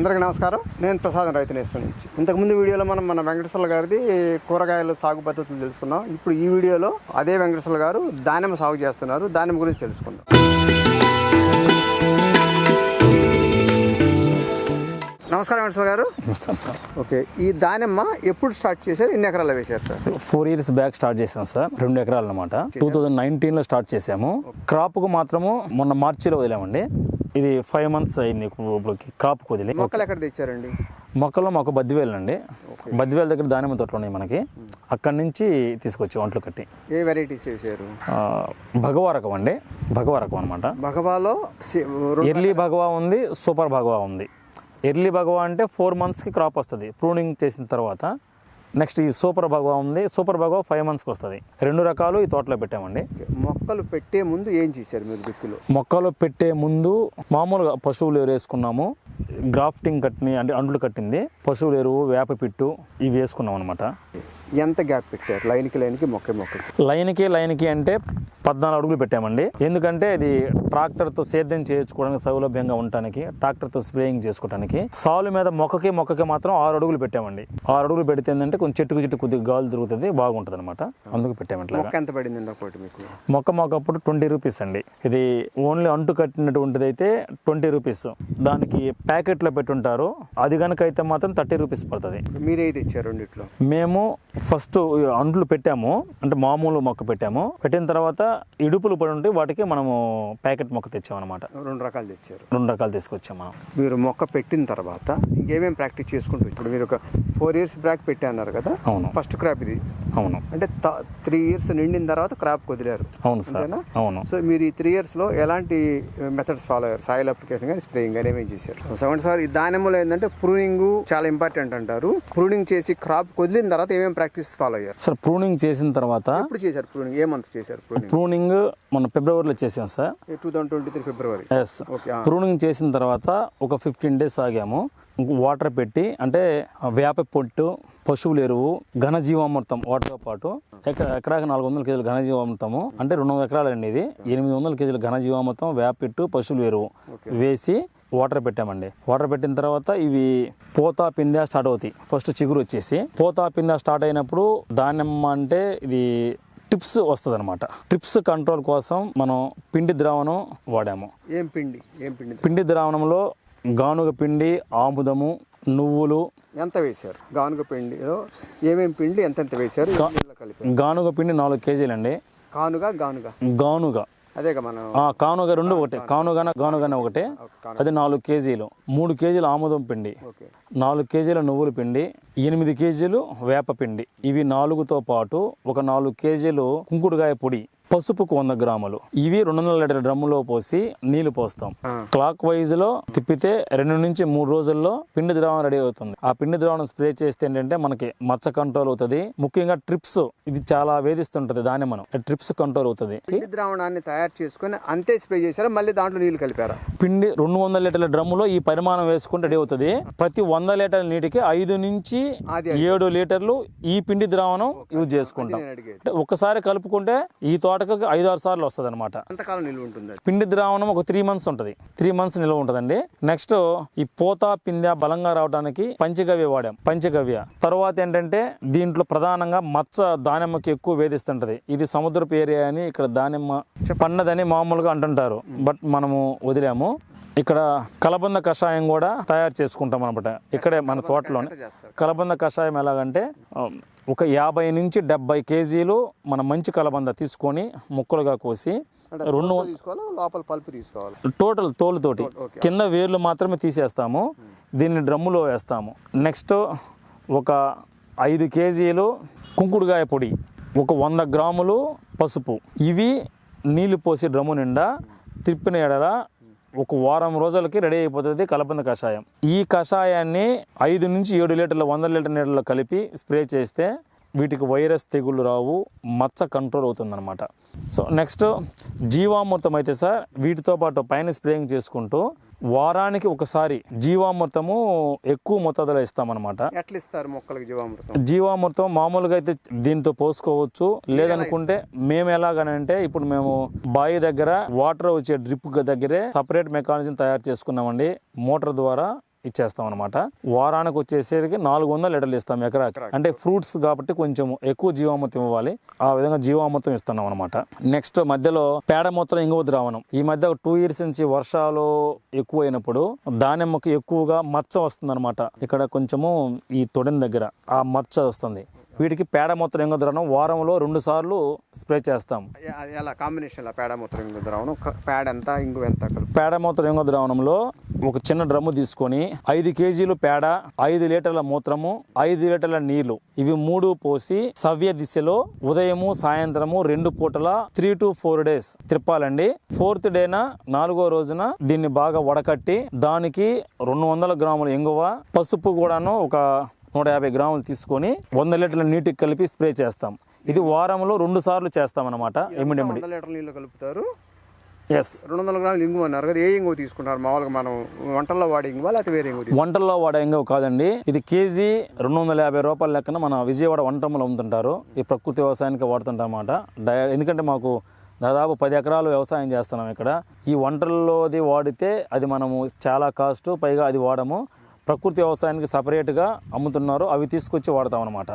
అందరికీ నమస్కారం. నేను ప్రసాదం రైతు నేస్తం నుంచి. ఇంతకుముందు వీడియోలో మనం మన వెంకటేశ్వర గారిది కూరగాయల సాగు పద్ధతులు తెలుసుకున్నాం. ఇప్పుడు ఈ వీడియోలో అదే వెంకటేశ్వర గారు దానిమ్మ సాగు చేస్తున్నారు. దానిమ్మ గురించి తెలుసుకుందాం. నమస్కారం వెంకటేశ్వర గారు. నమస్తే సార్. ఓకే ఈ దానిమ్మ ఎప్పుడు స్టార్ట్ చేశారు? ఎన్ని ఎకరాలు వేశారు sir? Four years back start చేసాం సార్. రెండు ఎకరాలు అనమాట టూ థౌజండ్ నైన్టీన్లో స్టార్ట్ చేసాము క్రాప్కు మాత్రము మొన్న మార్చిలో వదిలామండి. ఇది ఫైవ్ మంత్స్ అయింది ఇప్పుడు క్రాప్కి వదిలి మొక్కలు ఎక్కడ తెచ్చారండి? మొక్కల్లో మాకు బద్దివేలు అండి బద్దివేల దగ్గర దానిమ్మ తోటలు ఉన్నాయి మనకి. అక్కడి నుంచి తీసుకొచ్చి ఒంట్లు కట్టి. ఏ వెరైటీస్ వేశారు ఆ, భగవా రకం అండి. భగవా రకం అనమాట భగవాలో ఎర్లీ భగవా ఉంది సూపర్ భగవా ఉంది. ఎర్లీ భగవా అంటే ఫోర్ మంత్స్కి క్రాప్ వస్తుంది. ప్రూనింగ్ చేసిన తర్వాత నెక్స్ట్ ఈ సూపర్ భగవా ఉంది. సూపర్ భగవా ఫైవ్ మంత్స్కి వస్తుంది. రెండు రకాలు ఈ తోటలో పెట్టామండి. మొక్కలు పెట్టే ముందు ఏం చేశారు మీరు దిక్కులో? మొక్కలు పెట్టే ముందు మామూలుగా పశువులు ఎరువు వేసుకున్నాము గ్రాఫ్టింగ్ కట్టిని అంటే అంట్లు కట్టింది. పశువులు ఎరువు వేప పిట్టు ఇవి వేసుకున్నాం అనమాట ఎంత గ్యాప్ పెట్టారు? లైన్కి లైన్కి మొక్క మొక్కకి లైన్కి లైన్కి అంటే పద్నాలుగు అడుగులు పెట్టామండి. ఎందుకంటే ఇది ట్రాక్టర్తో సేద్యం చేయించుకోవడానికి సౌలభ్యంగా ఉండటానికి ట్రాక్టర్తో స్ప్రేయింగ్ చేసుకోవడానికి సాలు మీద మొక్కకి మొక్కకి మాత్రం ఆరు అడుగులు పెట్టామండి. ఆరు అడుగులు పెడితే ఏంటంటే కొంచెం చెట్టుకు చెట్టు కొద్దిగా గాలి తిరుగుతుంది బాగుంటుంది అనమాట అందుకు పెట్టాము ఇట్లాగా మొక్క ఎంత పడిందండి ఒకటి మీకు? మొక్క మొక్క అప్పుడు ట్వంటీ రూపీస్ అండి. ఇది ఓన్లీ అంటు కట్టినటువంటిది అయితే ట్వంటీ రూపీస్. దానికి ప్యాకెట్లో పెట్టుంటారు. అది కనుక అయితే మాత్రం థర్టీ రూపీస్ పడుతుంది. మీరేది ఇచ్చారు రెండిట్లో? మేము ఫస్ట్ అంట్లు పెట్టాము. అంటే మామూలు మొక్క పెట్టాము. పెట్టిన తర్వాత ఇడుపులు పడి ఉంటే వాటికి మనము ప్యాకెట్ మొక్క తెచ్చామన్నమాట. రెండు రకాలు తెచ్చారు. రెండు రకాలు తీసుకొచ్చాము. మనం మీరు మొక్క పెట్టిన తర్వాత ఇంకేమేం ప్రాక్టీస్ చేసుకుంటూ ఇప్పుడు మీరు ఒక ఫోర్ ఇయర్స్ బ్రాక్ పెట్టి అన్నారు కదా అవును. ఫస్ట్ క్రాప్ ఇది. అవును. అంటే త్రీ ఇయర్స్ నిండిన తర్వాత క్రాప్ వదిలారు అవును సార్? అవును. సో మీరు ఈ త్రీ ఇయర్స్లో ఎలాంటి మెథడ్స్ ఫాలో అయ్యారు? సాయిల్ అప్లికేషన్ కానీ స్ప్రేయింగ్ కానీ ఏమేమి చేశారు? సెవెంటీ సార్ ఈ దానిమ్మలో ఏంటంటే ప్రూనింగ్ చాలా ఇంపార్టెంట్ అంటారు. ప్రూనింగ్ చేసి క్రాప్ వదిలిన తర్వాత ఏమేమి ప్రాక్టీస్ ఫాలో అయ్యారు. సార్ ప్రూనింగ్ చేసిన తర్వాత ఎప్పుడు చేశారు ప్రూనింగ్? ఏ మంత్ చేశారు ప్రూనింగ్? ప్రూనింగ్ మన ఫిబ్రవరిలో చేసాం sir. Two thousand twenty three February. Yes okay pruning చేసిన తర్వాత ఒక ఫిఫ్టీన్ డేస్ ఆగాము. వాటర్ పెట్టి అంటే వేప పొట్టు పశువుల ఎరువు ఘనజీవామృతం వాటితో పాటు ఎక ఎకరాకి నాలుగు వందల కేజీలు ఘనజీవామృతము అంటే రెండు వందల ఎకరాలు అండి ఇది. ఎనిమిది వందల కేజీలు ఘనజీవామృతం వేపెట్టు పశువుల ఎరువు వేసి వాటర్ పెట్టామండి. వాటర్ పెట్టిన తర్వాత ఇవి పోతా పిందా స్టార్ట్ అవుతాయి. ఫస్ట్ చిగురు వచ్చేసి పోతా పిందా స్టార్ట్ అయినప్పుడు దానిమ్మ అంటే ఇది టిప్స్ వస్తుంది అనమాట ట్రిప్స్ కంట్రోల్ కోసం మనం పిండి ద్రావణం వాడాము. ఏం పిండి? ఏం పిండి? పిండి ద్రావణంలో గానుగ పిండి ఆముదము నువ్వులు. ఎంత వేశారు? గానుగ పిండిలో ఏమేం పిండి ఎంత ఎంత వేశారు గానుగ పిండి నాలుగు కేజీలండి. కానుగా గానుగ. గానుగ. అదేగా మనం కానుగ రెండు ఒకటే. కానుగన గానుగన ఒకటే. అది నాలుగు కేజీలు. మూడు కేజీలు ఆముదం పిండి. నాలుగు కేజీల నువ్వుల పిండి. ఎనిమిది కేజీలు వేప పిండి. ఇవి నాలుగుతో పాటు ఒక నాలుగు కేజీలు కుంకుడుగాయ పొడి. పసుపుకు వంద గ్రాములు. ఇవి రెండు వందల లీటర్ డ్రమ్ములో పోసి నీళ్ళు పోస్తాం. క్లాక్ వైజ్లో తిప్పితే రెండు నుంచి మూడు రోజుల్లో పిండి ద్రావణం రెడీ అవుతుంది. ఆ పిండి ద్రావణం స్ప్రే చేస్తే ఏంటంటే మనకి మచ్చ కంట్రోల్ అవుతుంది. ముఖ్యంగా ట్రిప్స్ ఇది చాలా వేధిస్తుంటది దాన్ని మనం ట్రిప్స్ కంట్రోల్ అవుతుంది. పిండి ద్రావణాన్ని తయారు చేసుకొని అంతే స్ప్రే చేశారా? మళ్ళీ దాంట్లో నీళ్ళు కలిపారా? పిండి రెండు వందల లీటర్ల డ్రమ్ములో ఈ పరిమాణం వేసుకుంటే రెడీ అవుతుంది. ప్రతి వంద లీటర్ల నీటికి ఐదు నుంచి ఏడు లీటర్లు ఈ పిండి ద్రావణం యూజ్ చేసుకుంటాం. ఒక్కసారి కలుపుకుంటే ఈ తోటకు ఐదు ఆరు సార్లు వస్తుంది అనమాట ఎంతకాలం నిల్వ ఉంటుంది? అది పిండి ద్రావణం ఒక త్రీ మంత్స్ ఉంటుంది. త్రీ మంత్స్ నిల్వ ఉంటుందండి. నెక్స్ట్ ఈ పోత పిందె బలంగా రావడానికి పంచగవ్య వాడాం. పంచగవ్య. తర్వాత ఏంటంటే దీంట్లో ప్రధానంగా మచ్చ దానిమ్మకి ఎక్కువ వేధిస్తుంటది. ఇది సముద్రపు ఏరియా అని ఇక్కడ దానిమ్మ పన్నదని మామూలుగా అంటుంటారు. బట్ మనము వదిలాము. ఇక్కడ కలబంద కషాయం కూడా తయారు చేసుకుంటాం అనమాట ఇక్కడే మన తోటలోనే. కలబంద కషాయం ఎలాగంటే ఒక యాభై నుంచి డెబ్బై కేజీలు మన మంచి కలబంద తీసుకొని ముక్కలుగా కోసి రెండు లోపల పల్పు తీసుకోవాలి? టోటల్ తోలుతోటి. కింద వేర్లు మాత్రమే తీసేస్తాము. దీన్ని డ్రమ్ములో వేస్తాము. నెక్స్ట్ ఒక ఐదు కేజీలు కుంకుడుగాయ పొడి ఒక వంద గ్రాములు పసుపు. ఇవి నీళ్ళు పోసి డ్రమ్ము నిండా తిప్పిన ఎడల ఒక వారం రోజులకి రెడీ అయిపోతుంది కలబంద కషాయం. ఈ కషాయాన్ని ఐదు నుంచి ఏడు లీటర్ల వంద లీటర్ నీళ్ళలో కలిపి స్ప్రే చేస్తే వీటికి వైరస్ తెగుళ్ళు రావు మచ్చ కంట్రోల్ అవుతుందన్నమాట. సో నెక్స్ట్ జీవామృతం అయితే సార్ వీటితో పాటు పైన స్ప్రేయింగ్ చేసుకుంటూ వారానికి ఒకసారి జీవామృతము ఎక్కువ మోతాదులో ఇస్తామన్నమాట. ఎట్లా ఇస్తారు మొక్కలకు జీవామృతం? జీవామృతం మామూలుగా అయితే దీంతో పోసుకోవచ్చు. లేదనుకుంటే మేము ఎలాగనంటే ఇప్పుడు మేము బావి దగ్గర వాటర్ వచ్చే డ్రిప్ దగ్గరే సపరేట్ మెకానిజం తయారు చేసుకున్నామండి. మోటార్ ద్వారా ఇచ్చేస్తాం అనమాట వారానికి వచ్చేసరికి నాలుగు వందల లీటర్లు ఇస్తాం ఎకరాకి. అంటే ఫ్రూట్స్ కాబట్టి కొంచెం ఎక్కువ జీవామృతం ఇవ్వాలి. ఆ విధంగా జీవామృతం ఇస్తున్నాం అనమాట నెక్స్ట్ మధ్యలో పేడ మొత్తం ఇంగువ ద్రావణం. ఈ మధ్య టూ ఇయర్స్ నుంచి వర్షాలు ఎక్కువైనప్పుడు దానిమ్మకి ఎక్కువగా మచ్చ వస్తుంది ఇక్కడ కొంచెము ఈ తొడిని దగ్గర ఆ మచ్చ వస్తుంది. వీటికి పేడ ఇంగువ ద్రావణం వారంలో రెండు సార్లు స్ప్రే చేస్తాం. ఎలా కాంబినేషన్ పేడ మూత్రం ఇంగు ద్రావణం పేడ ఎంత ఇంగు ఎంత పేడ మూత్రం ఇంగువ ద్రావణంలో ఒక చిన్న డ్రమ్ము తీసుకొని ఐదు కేజీలు పేడ ఐదు లీటర్ల మూత్రము ఐదు లీటర్ల నీళ్ళు ఇవి మూడు పోసి సవ్య దిశలో ఉదయము సాయంత్రము రెండు పూటల త్రీ టు ఫోర్ డేస్ తిప్పాలండి ఫోర్త్ డేన నాలుగో రోజున దీన్ని బాగా వడకట్టి దానికి రెండు వందల గ్రాముల ఇంగువ పసుపు కూడాను ఒక నూట యాభై గ్రాములు తీసుకొని వంద లీటర్ల నీటికి కలిపి స్ప్రే చేస్తాం. ఇది వారంలో రెండు సార్లు చేస్తాం వంద లీటర్ నీళ్ళు కలుపుతారు? ఎస్ రెండు వందల గ్రాములు ఇంగు అన్నారు కదా ఏ ఇంగు తీసుకుంటారు? మామూలుగా మనం వంటల్లో వాడే ఇంగువా లేకపోతే వేరే ఇంగు వంటల్లో వాడే ఇంగవ కాదండి. ఇది కేజీ రెండు వందల యాభై రూపాయల లెక్కన మన విజయవాడ వంటమ్మలు అమ్ముతుంటారు. ఈ ప్రకృతి వ్యవసాయానికి వాడుతుంటాం అన్నమాట డై ఎందుకంటే మాకు దాదాపు పది ఎకరాలు వ్యవసాయం చేస్తున్నాం ఇక్కడ. ఈ వంటల్లోది వాడితే అది మనము చాలా కాస్ట్ పైగా అది వాడము. ప్రకృతి వ్యవసాయానికి సపరేట్గా అమ్ముతున్నారు. అవి తీసుకొచ్చి వాడతాం అనమాట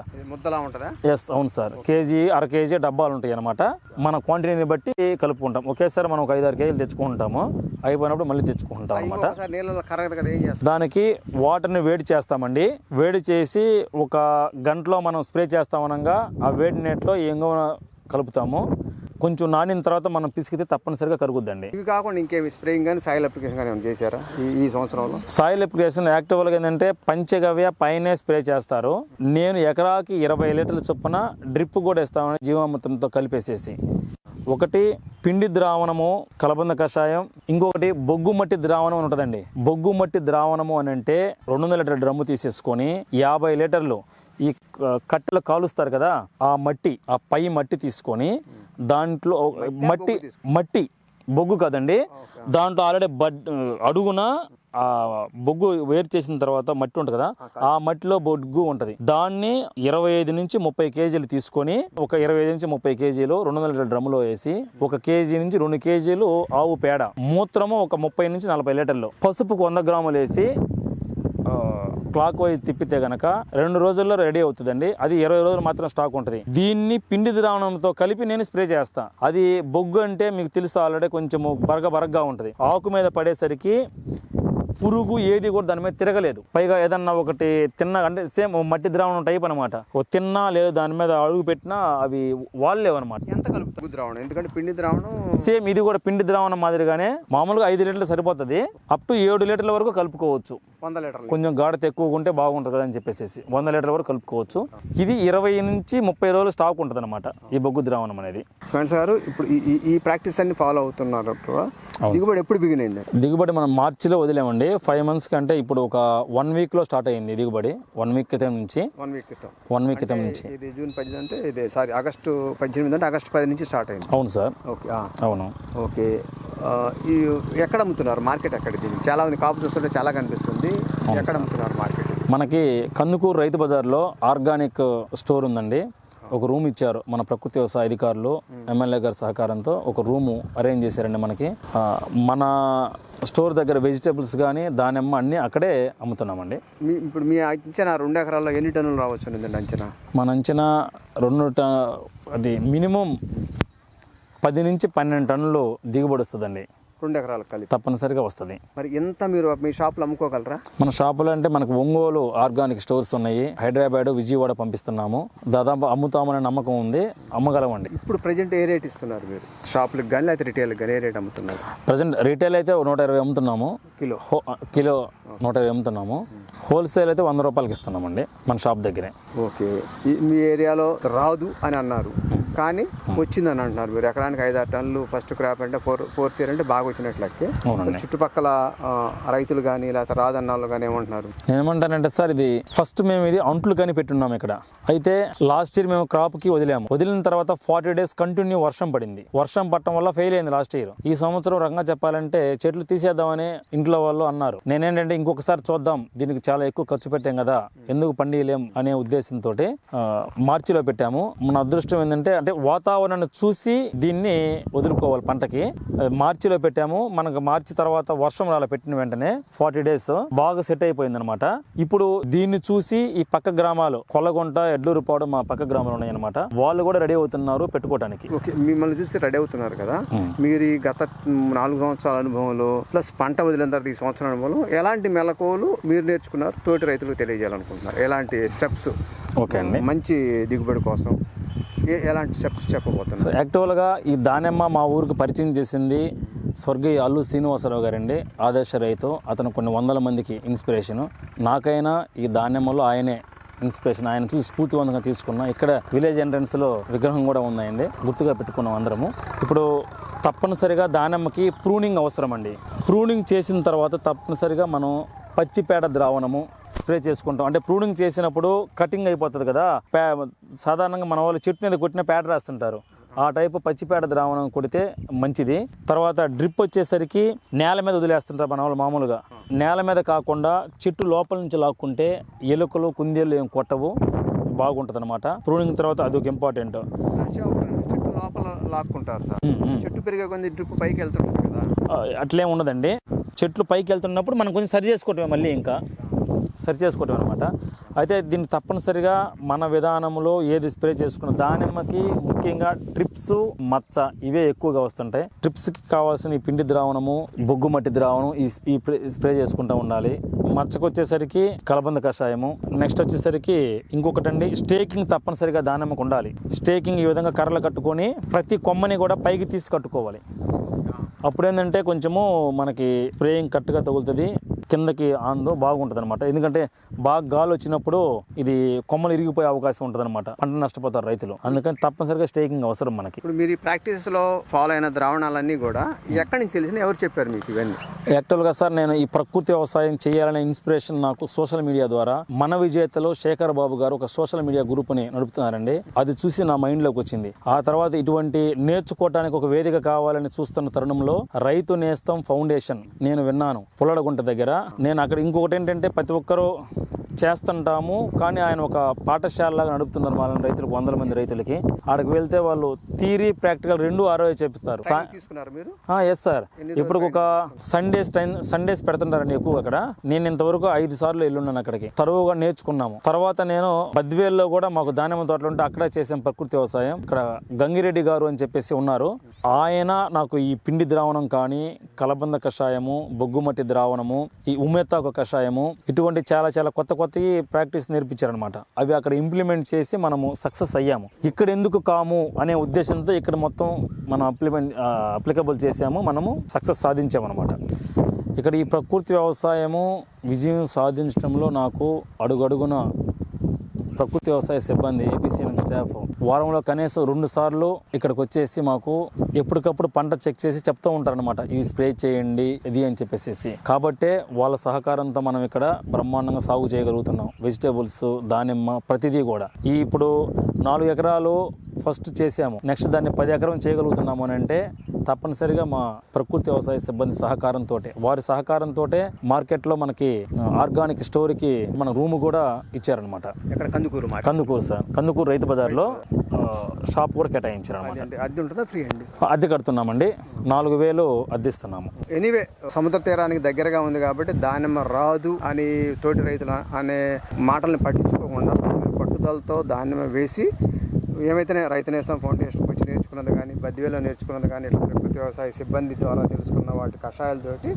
ఎస్ అవును సార్. కేజీ అర కేజీ డబ్బాలు ఉంటాయి అనమాట మన క్వాంటిటీని బట్టి కలుపుకుంటాం. ఒకేసారి మనం ఒక ఐదు ఆరు కేజీలు తెచ్చుకుంటాము. అయిపోయినప్పుడు మళ్ళీ తెచ్చుకుంటాం అనమాట దానికి వాటర్ని వేడి చేస్తామండి. వేడి చేసి ఒక గంటలో మనం స్ప్రే చేస్తామనగా ఆ వేడి నీటిలో ఏంగో కలుపుతాము. కొంచెం నానిన తర్వాత మనం పిసికితే తప్పనిసరిగా కరుగుద్దండి. ఇవి కాకుండా ఇంకేమి స్ప్రేయింగ్ కానీ సాయిల్ అప్లికేషన్ కానీ చేశారా ఈ సంవత్సరంలో? సాయిల్ అప్లికేషన్ యాక్టివ్గా ఏంటంటే పంచగవ్య పైనే స్ప్రే చేస్తారు. నేను ఎకరాకి ఇరవై లీటర్ల చొప్పున డ్రిప్ కూడా ఇస్తామని జీవామృతంతో కలిపేసేసి. ఒకటి పిండి ద్రావణము కలబంద కషాయం ఇంకొకటి బొగ్గు మట్టి ద్రావణం అని ఉంటుందండి. బొగ్గు మట్టి ద్రావణము అని అంటే రెండు వందల లీటర్ డ్రమ్ము తీసేసుకొని యాభై లీటర్లు ఈ కట్టెలు కాలుస్తారు కదా ఆ మట్టి ఆ పై మట్టి తీసుకొని దాంట్లో మట్టి మట్టి బొగ్గు కదండి. దాంట్లో ఆల్రెడీ బడ్ అడుగున ఆ బొగ్గు వేరు చేసిన తర్వాత మట్టి ఉంటుంది కదా ఆ మట్టిలో బొగ్గు ఉంటది. దాన్ని ఇరవై ఐదు నుంచి ముప్పై కేజీలు తీసుకొని ఒక ఇరవై ఐదు నుంచి ముప్పై కేజీలు రెండు వందల లీటర్ డ్రమ్ములో వేసి ఒక కేజీ నుంచి రెండు కేజీలు ఆవు పేడ మూత్రము ఒక ముప్పై నుంచి నలభై లీటర్లు పసుపుకు వంద గ్రాములు వేసి క్లాక్ వైజ్ తిప్పితే గనక రెండు రోజుల్లో రెడీ అవుతుందండి. అది ఇరవై రోజులు మాత్రం స్టాక్ ఉంటుంది. దీన్ని పిండి ద్రావణంతో కలిపి నేను స్ప్రే చేస్తా. అది బొగ్గు అంటే మీకు తెలుసు ఆల్రెడీ కొంచెము బరగ బరగ్గా ఉంటుంది. ఆకు మీద పడేసరికి పురుగు ఏది కూడా దాని మీద తిరగలేదు. పైగా ఏదన్నా ఒకటి తిన్న అంటే సేమ్ మట్టి ద్రావణం టైప్ అనమాట తిన్నా లేదు దాని మీద అడుగు పెట్టినా అవి వాళ్ళేవు అనమాట ఎంత ద్రావణం. ఎందుకంటే పిండి ద్రావణం సేమ్ ఇది కూడా పిండి ద్రావణం మాదిరిగానే మామూలుగా ఐదు లీటర్లు సరిపోతుంది. అప్ టు ఏడు లీటర్ల వరకు కలుపుకోవచ్చు. వంద లీటర్లు. కొంచెం గాఢత ఎక్కువగా ఉంటే బాగుంటుంది కదా అని చెప్పేసి వంద లీటర్ వరకు కలుపుకోవచ్చు. ఇది ఇరవై నుంచి ముప్పై రోజులు స్టాక్ ఉంటుంది అనమాట ఈ బొగ్గు ద్రావణం అనేది. ఫ్రెండ్స్ గారు ఇప్పుడు ఈ- ప్రాక్టీస్ అన్ని ఫాలో అవుతున్నారు దిగుబడి ఎప్పుడు బిగిన్ అయింది? దిగుబడి మనం మార్చిలో వదిలేమండి. ఫైవ్ మంత్స్ కంటే ఇప్పుడు ఒక వన్ వీక్లో స్టార్ట్ అయ్యింది దిగుబడి. వన్ వీక్ క్రితం నుంచి. వన్ వీక్ క్రితం వన్ వీక్ క్రితం నుంచి. ఇది జూన్ పద్దెనిమిది అంటే ఇది సారీ ఆగస్టు పద్దెనిమిది అంటే ఆగస్టు పది నుంచి స్టార్ట్ అయింది. అవును సార్. ఓకే అవును. ఓకే ఈ ఎక్కడ అమ్ముతున్నారు? మార్కెట్ ఎక్కడ చాలా మంది కాపు చూస్తుంటే చాలా కనిపిస్తుంది. ఎక్కడ అమ్ముతున్నారు మార్కెట్ మనకి కందుకూరు రైతు బజార్లో ఆర్గానిక్ స్టోర్ ఉందండి. ఒక రూమ్ ఇచ్చారు మన ప్రకృతి వ్యవసాయ అధికారులు ఎమ్మెల్యే గారి సహకారంతో ఒక రూము అరేంజ్ చేశారండి మనకి. మన స్టోర్ దగ్గర వెజిటేబుల్స్ కానీ దానిమ్మ అన్నీ అక్కడే అమ్ముతున్నామండి. మీ ఇప్పుడు మీ అంచనా రెండు ఎకరాల్లో ఎన్ని టన్నులు రావచ్చు అనేది అంచనా? మన అంచనా రెండు ట అది మినిమం పది నుంచి పన్నెండు టన్నులు దిగుబడి వస్తుందండి. రెండు ఎకరాలకు కలిపి. తప్పనిసరిగా వస్తుంది. మరి ఎంత మీరు మీ షాప్లో అమ్ముకోగలరా? మన షాపులో అంటే మనకు ఒంగోలు ఆర్గానిక్ స్టోర్స్ ఉన్నాయి. హైదరాబాద్ విజయవాడ పంపిస్తున్నాము. దాదాపు అమ్ముతామనే నమ్మకం ఉంది. అమ్మగలమండి. ఇప్పుడు ప్రజెంట్ ఏ రేట్ ఇస్తున్నారు మీరు? షాపులకు కానీ లేకపోతే రిటైల్కి కానీ ఏ రేట్ అమ్ముతున్నారు? ప్రజెంట్ రీటైల్ అయితే నూట ఇరవై అమ్ముతున్నాము. కిలో? కిలో నూట ఇరవై అమ్ముతున్నాము. హోల్సేల్ అయితే వంద రూపాయలకి ఇస్తున్నామండి మన షాప్ దగ్గరే. ఓకే. ఈ- మీ ఏరియాలో రాదు అని అన్నారు. కానీ వచ్చిందని అంటున్నారు మీరు. ఎకరానికి ఐదు ఆరు టన్నులు ఫస్ట్ క్రాప్ అంటే ఫోర్ ఫోర్త్ ఇయర్ అంటే బాగా వచ్చినట్లయితే అవునండి. చుట్టుపక్కల రైతులు కానీ లేకపోతే రాదన్నాళ్ళు కానీ ఏమంటున్నారు? నేనేమంటానంటే సార్ ఇది ఫస్ట్ మేము ఇది అంట్లు కానీ పెట్టున్నాం ఇక్కడ. అయితే లాస్ట్ ఇయర్ మేము క్రాప్కి వదిలాము. వదిలిన తర్వాత ఫార్టీ డేస్ కంటిన్యూ వర్షం పడింది. వర్షం పట్టడం వల్ల ఫెయిల్ అయింది లాస్ట్ ఇయర్ ఈ సంవత్సరం రకంగా చెప్పాలంటే చెట్లు తీసేద్దామని ఇంట్లో వాళ్ళు అన్నారు. నేనేంటంటే ఇంకొకసారి చూద్దాం. దీనికి చాలా ఎక్కువ ఖర్చు పెట్టాం కదా. ఎందుకు పండియలేం అనే ఉద్దేశంతో మార్చిలో పెట్టాము. మన అదృష్టం ఏంటంటే అంటే వాతావరణాన్ని చూసి దీన్ని వదులుకోవాలి పంటకి. మార్చిలో పెట్టాము. మనకు మార్చి తర్వాత వర్షం రాల పెట్టిన వెంటనే ఫార్టీ డేస్ బాగా సెట్ అయిపోయింది అనమాట ఇప్పుడు దీన్ని చూసి ఈ పక్క గ్రామాలు కొల్లగుంట ఎడ్లూరుపాడు మా పక్క గ్రామాలు ఉన్నాయన్నమాట. వాళ్ళు కూడా రెడీ అవుతున్నారు పెట్టుకోవడానికి ఓకే మిమ్మల్ని చూసి రెడీ అవుతున్నారు కదా. మీరు ఈ గత నాలుగు సంవత్సరాల అనుభవంలో ప్లస్ పంట వదిలిన తర్వాత ఈ సంవత్సరం అనుభవంలో ఎలాంటి మెలకువలు మీరు నేర్చుకున్నారు? తోటి రైతులకు తెలియజేయాలనుకుంటున్నారు. ఎలాంటి స్టెప్స్ ఓకే అండి. మంచి దిగుబడి కోసం ఎలాంటి స్టెప్స్ చెప్పబోతున్నారు? సో యాక్చువల్గా ఈ దానిమ్మ మా ఊరికి పరిచయం చేసింది స్వర్గీయ అల్లు శ్రీనివాసరావు గారండి. ఆదర్శ రైతు. అతను కొన్ని వందల మందికి ఇన్స్పిరేషన్. నాకైనా ఈ దానిమ్మలో ఆయనే ఇన్స్పిరేషన్. ఆయన చూసి స్ఫూర్తివంతంగా తీసుకున్నాం ఇక్కడ విలేజ్ ఎంట్రన్స్లో విగ్రహం కూడా ఉందండి. గుర్తుగా పెట్టుకున్నాం అందరము. ఇప్పుడు తప్పనిసరిగా దానిమ్మకి ప్రూనింగ్ అవసరం అండి ప్రూనింగ్ చేసిన తర్వాత తప్పనిసరిగా మనం పచ్చిపేడ ద్రావణము స్ప్రే చేసుకుంటాం. అంటే ప్రూనింగ్ చేసినప్పుడు కటింగ్ అయిపోతుంది కదా. సాధారణంగా మన వాళ్ళు చెట్టు మీద కొట్టిన పేడ రాస్తుంటారు. ఆ టైపు పచ్చిపేడ ద్రావణం కొడితే మంచిది. తర్వాత డ్రిప్ వచ్చేసరికి నేల మీద వదిలేస్తుంటారు మన వాళ్ళు మామూలుగా. నేల మీద కాకుండా చెట్టు లోపల నుంచి లాక్కుంటే ఎలుకలు కుందేళ్ళు ఏం కొట్టవు. బాగుంటుంది అనమాట ప్రూనింగ్ తర్వాత అదొక ఇంపార్టెంట్. చెట్టు లోపల లాక్కుంటారు సార్. చెట్టు పెరిగే కొంచెం డ్రిప్ పైకి వెళ్తుంటుంది కదా. అట్లేం ఉండదండి. చెట్లు పైకి వెళ్తున్నప్పుడు మనం కొంచెం సరి చేసుకోవటమే మళ్ళీ ఇంకా. సరి చేసుకోవటం అనమాట అయితే దీన్ని తప్పనిసరిగా మన విధానంలో ఏది స్ప్రే చేసుకున్న దానిమ్మకి ముఖ్యంగా ట్రిప్స్ మచ్చ ఇవే ఎక్కువగా వస్తుంటాయి. ట్రిప్స్కి కావాల్సిన ఈ పిండి ద్రావణము బొగ్గు మట్టి ద్రావణం ఈ స్ప్రే చేసుకుంటూ ఉండాలి. మచ్చకు వచ్చేసరికి కలబంద కషాయము. నెక్స్ట్ వచ్చేసరికి ఇంకొకటండి స్టేకింగ్ తప్పనిసరిగా దానిమ్మకు ఉండాలి. స్టేకింగ్ ఈ విధంగా కర్రలు కట్టుకొని ప్రతి కొమ్మని కూడా పైకి తీసి కట్టుకోవాలి. అప్పుడు ఏంటంటే కొంచెము మనకి స్ప్రేయింగ్ కరెక్ట్గా తగులుతుంది. కిందకి ఆందో బాగుంటుంది అనమాట ఎందుకంటే బాగా గాలి వచ్చినప్పుడు ఇది కొమ్మలు ఇరిగిపోయే అవకాశం ఉంటుంది అనమాట పంట నష్టపోతారు రైతులు. అందుకని తప్పనిసరిగా స్టేకింగ్ అవసరం మనకి. ఇప్పుడు మీరు ఈ ప్రాక్టీస్లో ఫాలో అయిన ద్రావణాలన్నీ కూడా ఎక్కడి నుంచి తెలిసిన ఎవరు చెప్పారు మీకు ఇవన్నీ? యాక్చువల్గా సార్ నేను ఈ ప్రకృతి వ్యవసాయం చేయాలనే ఇన్స్పిరేషన్ నాకు సోషల్ మీడియా ద్వారా మన విజేతలో శేఖర్ బాబు గారు ఒక సోషల్ మీడియా గ్రూప్ని నడుపుతున్నారండి. అది చూసి నా మైండ్లోకి వచ్చింది. ఆ తర్వాత ఇటువంటి నేర్చుకోవటానికి ఒక వేదిక కావాలని చూస్తున్న తరుణంలో రైతు నేస్తం ఫౌండేషన్ నేను విన్నాను. పుల్లడగుంట దగ్గర నేను అక్కడ ఇంకొకటి ఏంటంటే ప్రతి ఒక్కరూ చేస్తుంటాము కానీ ఆయన ఒక పాఠశాలలాగా నడుపుతున్నారు వాళ్ళని రైతులకు వందల మంది రైతులకి. ఆడికి వెళ్తే వాళ్ళు థీరీ ప్రాక్టికల్ రెండు ఆరో చెప్తారు సా- తీసుకున్నారు మీరు? ఎస్ సార్ ఇప్పుడు ఒక సండేస్ టైం సండేస్ పెడుతుంటారండి ఎక్కువ అక్కడ. నేను ఇంతవరకు ఐదు సార్లు వెళ్ళున్నాను అక్కడికి. తరువుగా నేర్చుకున్నాము. తర్వాత నేను బద్వేల్లో కూడా మాకు దానిమ్మ తోటలు ఉంటే అక్కడ చేసాం ప్రకృతి వ్యవసాయం. ఇక్కడ గంగిరెడ్డి గారు అని చెప్పేసి ఉన్నారు. ఆయన నాకు ఈ పిండి ద్రావణం కానీ కలబంద కషాయము బొగ్గుమట్టి ద్రావణము ఈ ఉమెత్తాకు కషాయము ఇటువంటి చాలా చాలా కొత్త కొత్తవి ప్రాక్టీస్ నేర్పించారనమాట అవి అక్కడ ఇంప్లిమెంట్ చేసి మనము సక్సెస్ అయ్యాము. ఇక్కడ ఎందుకు కాము అనే ఉద్దేశంతో ఇక్కడ మొత్తం మనం అప్లిమెంట్ అప్లికబుల్ చేసాము మనము సక్సెస్ సాధించామన్నమాట. ఇక్కడ ఈ ప్రకృతి వ్యవసాయము విజయం సాధించడంలో నాకు అడుగడుగున ప్రకృతి వ్యవసాయ సిబ్బంది ఏపీసీఎం స్టాఫ్ వారంలో కనీసం రెండు సార్లు ఇక్కడికి వచ్చేసి మాకు ఎప్పటికప్పుడు పంట చెక్ చేసి చెప్తూ ఉంటారనమాట ఇది స్ప్రే చేయండి ఇది అని చెప్పేసి కాబట్టే వాళ్ళ సహకారంతో మనం ఇక్కడ బ్రహ్మాండంగా సాగు చేయగలుగుతున్నాం. వెజిటేబుల్స్ దానిమ్మ ప్రతిదీ కూడా. ఈ ఇప్పుడు నాలుగు ఎకరాలు ఫస్ట్ చేసాము నెక్స్ట్ దాన్ని పది ఎకరం చేయగలుగుతున్నాము అని అంటే తప్పనిసరిగా మా ప్రకృతి వ్యవసాయ సిబ్బంది సహకారంతో వారి సహకారంతో మార్కెట్లో మనకి ఆర్గానిక్ స్టోర్కి మన రూమ్ కూడా ఇచ్చారనమాట కందుకూరు కందుకూరు సార్. కందుకూరు రైతు బజార్లో షాప్ కూడా కేటాయించారు అనమాట అద్దె ఉంటుందా? ఫ్రీ అండి. అద్దె కడుతున్నామండి. నాలుగు వేలు అద్దెస్తున్నాము. ఎనీవే సముద్ర తీరానికి దగ్గరగా ఉంది కాబట్టి దానిమ్మ రాదు అని తోటి రైతులు అనే మాటల్ని పట్టించుకోకుండా పట్టుదలతో దానిమ్మ వేసి ఏమైతేనే రైతు నేస్తం ఫౌండేషన్కి వచ్చి నేర్చుకున్నది కానీ బద్దివేలో నేర్చుకున్నది కానీ ఇట్లా ప్రకృతి వ్యవసాయ సిబ్బంది ద్వారా తెలుసుకున్న వాటి కషాయాలతోటి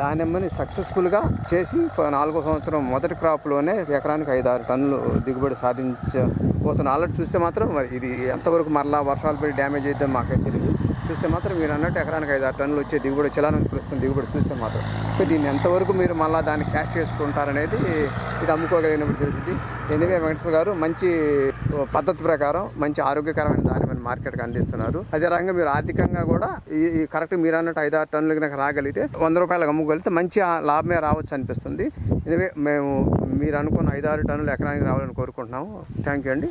దానిమ్మని సక్సెస్ఫుల్గా చేసి నాలుగో సంవత్సరం మొదటి క్రాప్లోనే ఎకరానికి ఐదు ఆరు టన్నులు దిగుబడి సాధించబోతున్న. ఆల్రెడీ చూస్తే మాత్రం మరి ఇది ఎంతవరకు మరలా వర్షాలు పడి డ్యామేజ్ అయితే మాకైతే తెలియదు చూస్తే మాత్రం మీరు అన్నట్టు ఎకరానికి ఐదు ఆరు టన్నులు వచ్చే దిగుబడి చలానం పిలుస్తుంది దిగుబడి చూస్తే మాత్రం. సో దీన్ని ఎంతవరకు మీరు మళ్ళీ దాన్ని క్యాష్ చేసుకుంటారనేది ఇది అమ్ముకోగలిగినప్పుడు తెలిసింది ఎనివే వెంకటేశ్వర గారు మంచి పద్ధతి ప్రకారం మంచి ఆరోగ్యకరమైన దానిని మార్కెట్కి అందిస్తున్నారు. అదే రకంగా మీరు ఆర్థికంగా కూడా ఈ కరెక్ట్ మీరు అన్నట్టు ఐదు ఆరు టన్నులు కనుక రాగలిగితే వంద రూపాయలకు అమ్ముకోగలిగితే మంచి లాభమే రావచ్చు అనిపిస్తుంది. ఎనివే మేము మీరు అనుకున్న ఐదు ఆరు టన్నులు ఎకరానికి రావాలని కోరుకుంటున్నాము. థ్యాంక్ యూ అండి.